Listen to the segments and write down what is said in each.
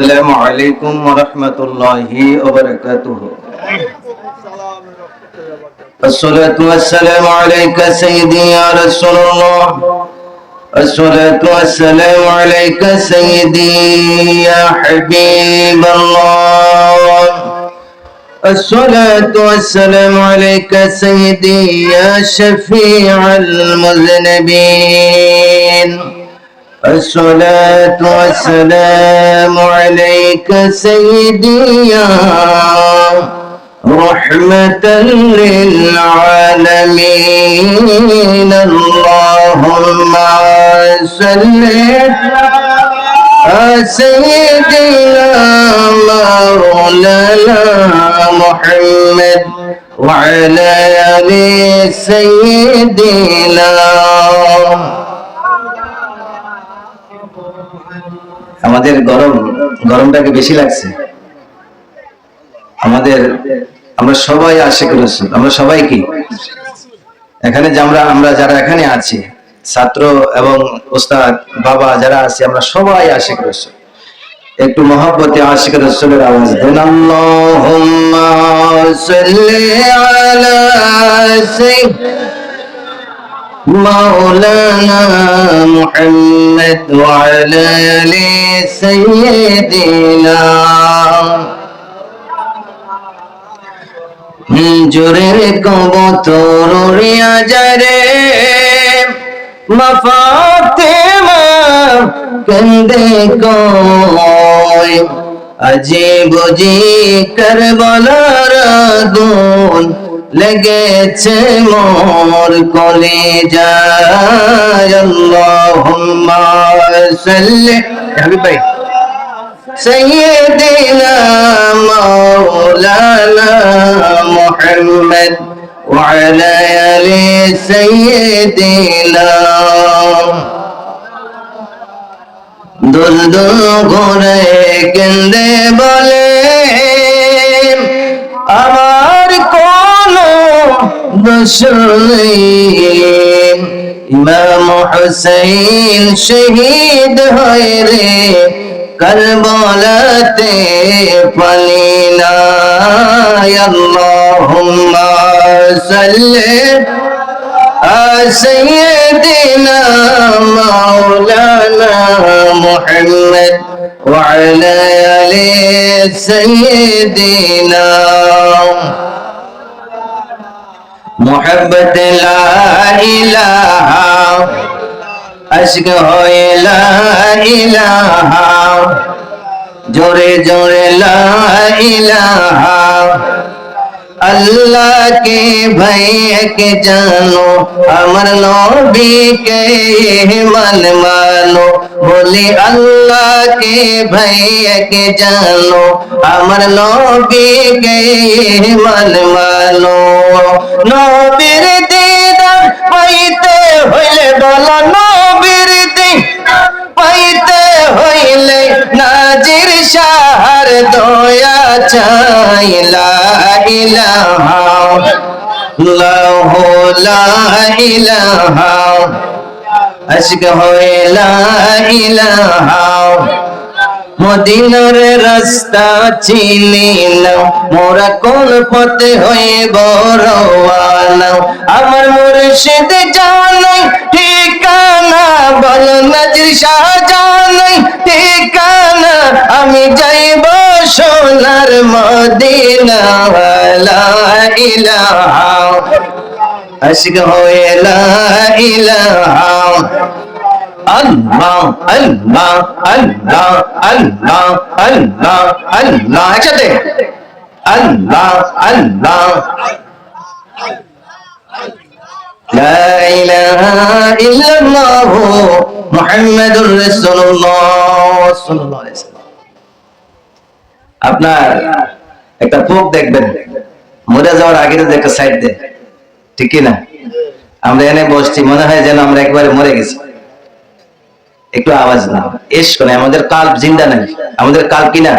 السلام عليكم ورحمة الله وبركاته. الصلاة والسلام عليك سيدي يا رسول الله. الصلاة والسلام عليك سيدي يا حبيب الله. الصلاة والسلام عليك سيدي يا شفيع المذنبين. الصلاة والسلام عليك سيدي يا رحمة للعالمين. اللهم صل سيدنا مولانا محمد وعلى آل سيدنا আমাদের গরম, গরমটাকে বেশি লাগছে। আমাদের, আমরা সবাই আশেখ রসুল, আমরা সবাই কি? এখানে যে আমরা আমরা যারা এখানে আছি, ছাত্র এবং ওস্তাদ, বাবা যারা আছে, আমরা সবাই আশেখ রসুল। একটু মহব্বতে আশিক রসুলের আওয়াজ দেন। সাল্লি আলা مولانا محمد وعلى آل سيدنا জোরের কবতর উড়িয়া যারে মফাতে মা কন্দে কই আজি বুঝি করবলার গুণ লেগেছে মোর কলে যায় আল্লাহুম্মা সাল্লি হাবিব ভাই سيدنا مولانا محمد وعلى آل سيدنا দুল দুল ঘুরে কেন্দে বলে দোষ নেই ইমাম হুসাইন শহীদ হয় রে করবলাতে ফলিনা আল্লাহুম্মা সাল্লি سيدنا مولانا محمد وعلى آل سيدنا محبت لا إله عشق ہوئے لا إله جورے جورے لا إله আল্লাহকে ভাইকে জানো? আমার নবীকে মান মানো। বলি, আল্লাহকে ভাইকে জানো? আমার নবীকে মান মানো। নবীর দিদার পাইতে হইলে বলো, নবীর দিদার পাইতে হইলে নাজির শাহর ইলাহা মদিনার রাস্তা চিনি নাও, মোরা কোন পথে হয়ে বড়ওয়ালা। আমার মুর্শিদ জানাই ঠিকানা, বল নজর শাহ জানাই ঠিকানা, আমি যাইব সোনার মদিনা আশক হয়ে আল্লাহ আল্লাহ আল্লাহ আল্লাহ আল্লাহ আল্লাহ। একসাথে। আল্লাহ আল্লাহ। لا إله إلا الله محمد رسول الله صلى الله عليه وسلم আপনার একটা পোক দেখবেন মরে যাওয়ার আগে যদি একটা সাইড দেয় ঠিক কি না আমরা এনে বসছি মনে হয় যেন আমরা একবারে মরে গেছি একটু আওয়াজ না এস করে আমাদের কাল জিন্দা নাই আমাদের কাল কিনা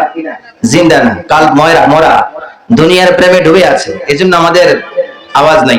জিন্দা না কাল ময়রা মরা দুনিয়ার প্রেমে ডুবে আছে এজন্য আমাদের আওয়াজ নাই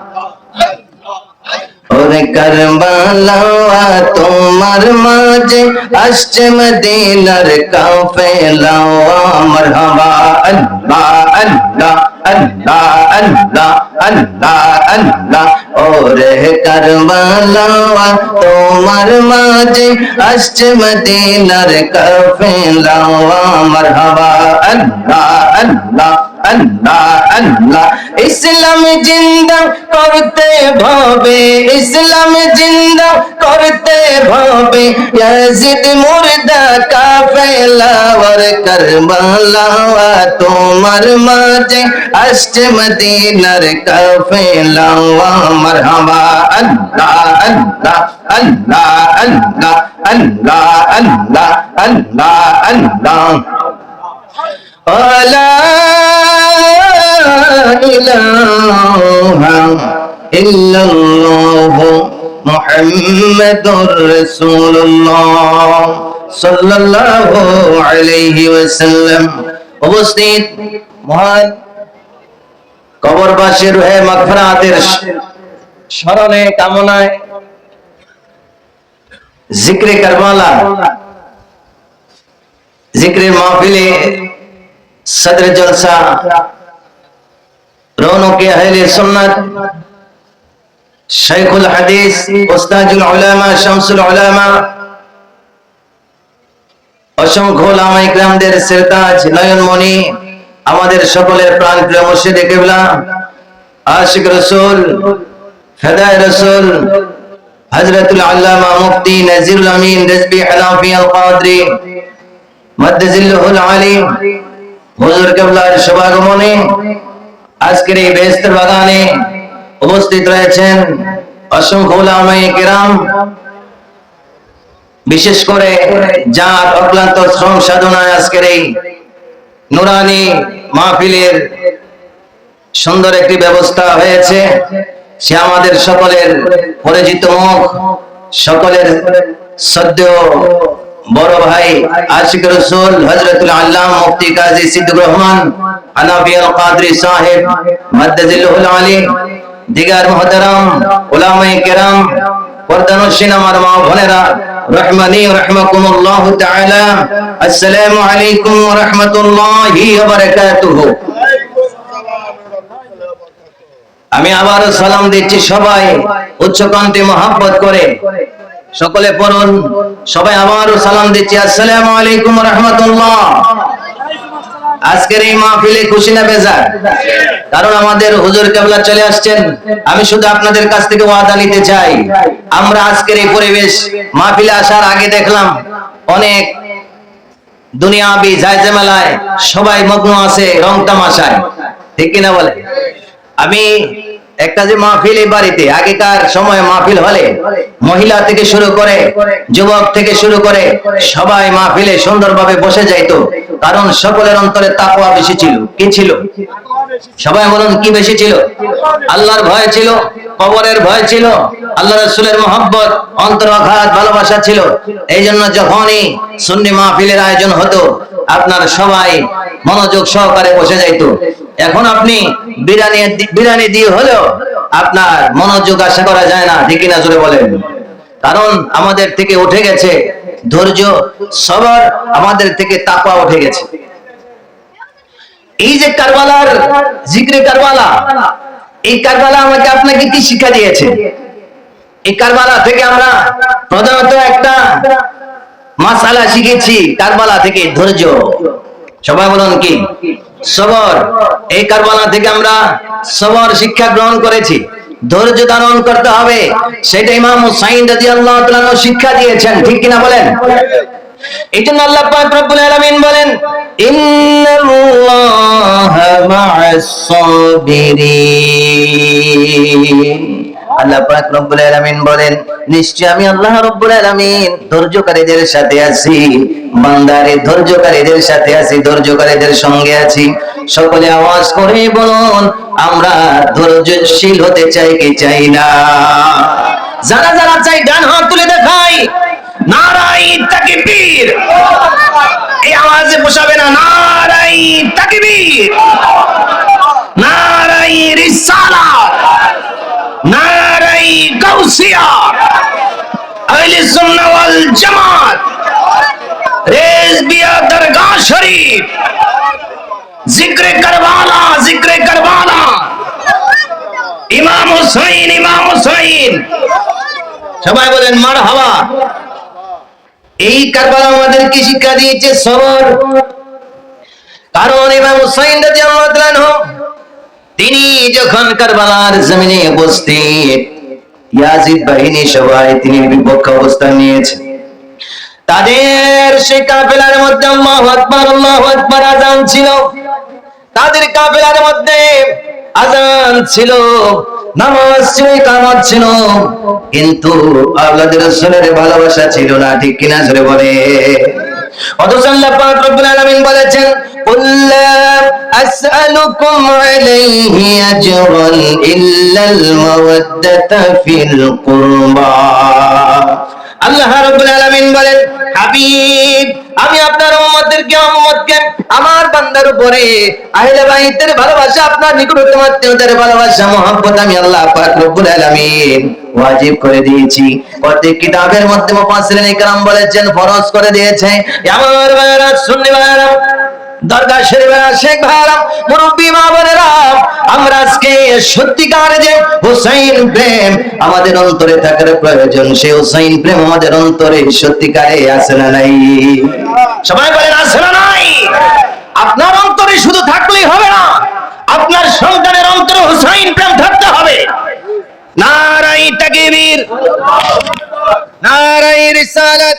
ওরে কারবালা তোমার মাঝে আসছে মদিনার কাফেলা মারহাবা আল্লাহ আল্লাহ আল্লাহ আল্লাহ আল্লাহ আল্লাহ ওরে কারবালা তোমার মাঝে আসছে মদিনার কাফেলা মারহাবা আল্লাহ আল্লাহ আল্লাহ আল্লাহ। ইসলাম জিন্দা করতে হবে, ইসলাম জিন্দা করতে হবে। ইয়াজিদ মুর্দা কাফেলা ওর কারবালা তোমার মাঝে আসছে মদিনার কাফেলা মারহাবা। আল্লাহ আল্লাহ আল্লাহ আল্লাহ আল্লাহ আল্লাহ আল্লাহ আল্লাহ। আল্লাহ মুহাম্মাদুর রাসূলুল্লাহ সাল্লাল্লাহু আলাইহি ওয়াসাল্লাম। উপস্থিত মহান কবরবাসী রুহে মাগফিরাতের শরণে কামনায় জিক্রে কারবালা, জিক্রে মাহফিলে সদর জলসা রৌনকে আহলে সুন্নাত। শাইখুল হাদিস উস্তাজুল উলামা, শামসুল উলামা, অসংখ্য ওলামা ইকরামদের সিরতাজ, নয়নমণি, আমাদের সকলের প্রাণ প্রিয় মুর্শিদে কেবলা, আশিক রাসূল ফেদায় রাসূল, হযরতুল আল্লামা মুফতি নজিরুল আমিন রিজভী হানাফি আল কাদরি মদ্দিজিল্লাহুল আলিম, হুজুর কেবলার শুভাগমনে আজকের এই বেহেস্তের বাগানে উপস্থিত রয়েছেন অসংখ্য কিরাম। বিশেষ করে যার অক্লান্ত শ্রম সাধনায় আজকের এই নুরানি মাহফিলের সুন্দর একটি ব্যবস্থা হয়েছে। সে আমাদের সকলের পরিচিত মুখ, সকলের সদ্য বড় ভাই, আশিক রসুল হজরতুল আল্লাহ মুফতি কাজী সিদ্দুর রহমান, হানাফি আল কাদরি সাহেব মাদ্দাজিল্লাহুল আলী দিগার মুহতারাম, উলামায়ে কেরাম আমার মা রহমানি রহমাকুমুল্লাহ তাআলা, আসসালামু আলাইকুম ওয়া রাহমাতুল্লাহি ওয়া বারাকাতুহু। আমি আবারও সালাম দিচ্ছি সবাই উচ্চ কণ্ঠে মহাব্বত করে। সকলে পড়ুন। সবাই আবারও সালাম দিচ্ছি। আসসালামু আলাইকুম রহমতুল্লাহ। আজকের এই মাহফিলে খুশি না বেজার? কারণ আমাদের হুজুর কেবলা চলে আসছেন। আমি শুধু আপনাদের কাছ থেকে ওয়াদা নিতে চাই। আমরা আজকের এই পরিবেশ মাহফিলে আসার আগে দেখলাম, অনেক দুনিয়াবি জায়জে মেলায় সবাই মগ্ন আছে রং তামাশায়। ঠিক কিনা বলে? আমি একটা যে মাহফিল এই বাড়িতে, আগেকার সময় মাহফিল হলে মহিলা থেকে শুরু করে, যুবক থেকে শুরু করে সবাই মাহফিলে সুন্দরভাবে বসে যাইতো, কারণ সকলের অন্তরে তাকওয়া বেশি ছিল। কি ছিল? সবাই বলুন, কি বেশি ছিল? আল্লাহর ভয় ছিল, কবরের ভয় ছিল, আল্লাহ রসুলের মোহাব্বত অন্তরাঘাত ভালোবাসা ছিল। এই জন্য যখনই সুন্নি মাহফিলের আয়োজন হতো, আপনার সবাই মনোযোগ সহকারে বসে যাইতো। এখন আপনি বিরিয়ানি বিরিয়ানি দিয়ে হলেও আপনার মনোযোগ আশা করা যায় না, ঠিক না জোরে বলেন? কারণ আমাদের থেকে উঠে গেছে ধৈর্য, সবার আমাদের থেকে তাপা উঠে গেছে। এই যে কারবালার জিক্রে কারবালা, এই কারবালা আমাকে আপনাকে কি শিক্ষা দিয়েছে? এই কারবালা থেকে আমরা প্রধানত একটা মাসালা শিখেছি, কারবালা থেকে ধৈর্য। সবাই বলুন কি? সবর। এই কারবালা থেকে আমরা সবর শিক্ষা গ্রহণ করেছি। ধৈর্য ধারণ করতে হবে। সেটা ইমাম হুসাইন রাদিয়াল্লাহু তাআলা শিক্ষা দিয়েছেন। ঠিক কিনা বলেন? এই জন্য আল্লাহ পাক রব্বুল আলামিন বলেন, ইন্নাল্লাহা মা'আস সাবিরিন। আল্লাহ পাক রব্বুল আলামিন বলেন নিশ্চয় আমি আল্লাহ রব্বুল আলামিন ধৈর্যকারীদের সাথে আছি, বান্দারে ধৈর্যকারীদের সাথে আছি, ধৈর্যকারীদের সঙ্গে আছি। সকলে আওয়াজ করে বলুন, আমরা ধৈর্যশীল হতে চাই কি চাই না? যারা যারা চাই ডান হাত তুলে দেখাই নারাই তাকবীর এই আওয়াজে পোষাবে না নারাই তাকবীর নারাই রিসালাত নারাই গাউসিয়া আহলে সুন্নাহ ওয়াল জামাত। রেজবিয়া দরগাহ শরীফ। জিক্রে কারবালা জিক্রে কারবালা। ইমাম হুসাইন ইমাম হুসাইন। সবাই বলেন, মারহাবা। এই কারবালা আমাদের কি শিক্ষা দিয়েছে? সবর। কারণ ইমাম হুসাইন রাদিয়াল্লাহু তিনি যখন কারবালার জমিনে উপস্থিত, ইয়াজিদ বাহিনী সবাই তিনি বিপক্ষ অবস্থান নিয়েছে। তাদের সে কাফেলার মধ্যে আল্লাহু আকবার আল্লাহু আকবার আজান ছিল তাদের কাফেলার মধ্যে আজান ছিল নামাজ ছিল কামাত ছিল কিন্তু আল্লাহর রাসূলের ভালোবাসা ছিল না ঠিক কিনা জোরে বলে অথচ আল্লাহ পাক রব্বুল আলামিন বলেছেন قل لا أسألكم عليه أجرا إلا المودة في القربى আল্লাহ রাব্বুল আলামিন বলেন, হাবিব, আমি আপনার উম্মতদেরকে, উম্মতকে আমার বান্দার উপরে, আহলে বাইতের ভালোবাসা, আপনার নিকটতম আত্মীয়দের ভালোবাসা, মহব্বত আমি আল্লাহ পাক রব্বুল আলামিন ওয়াজিব করে দিয়েছি। প্রত্যেক কিতাবের মধ্যে মুফাসসিরিন ইকরাম বলেছেন, ফরজ করে দিয়েছে। আমার ভাইরা সুন্নি ভাইরা দরগা শরীফের শেখ ভাইরা মুরব্বী মা বোনেরা, আমরা আজকে সত্যিকার যে হুসাইন প্রেম আমাদের অন্তরে থাকার প্রয়োজন, সে হুসাইন প্রেম আমাদের অন্তরে সত্যিকারে আছে না নাই? সবাই বলেন, আছে না নাই? আপনার অন্তরে শুধু থাকলেই হবে না, আপনার সন্তানের অন্তরে হুসাইন প্রেম থাকতে হবে। নারাই তাকবীর নারাই রিসালাত।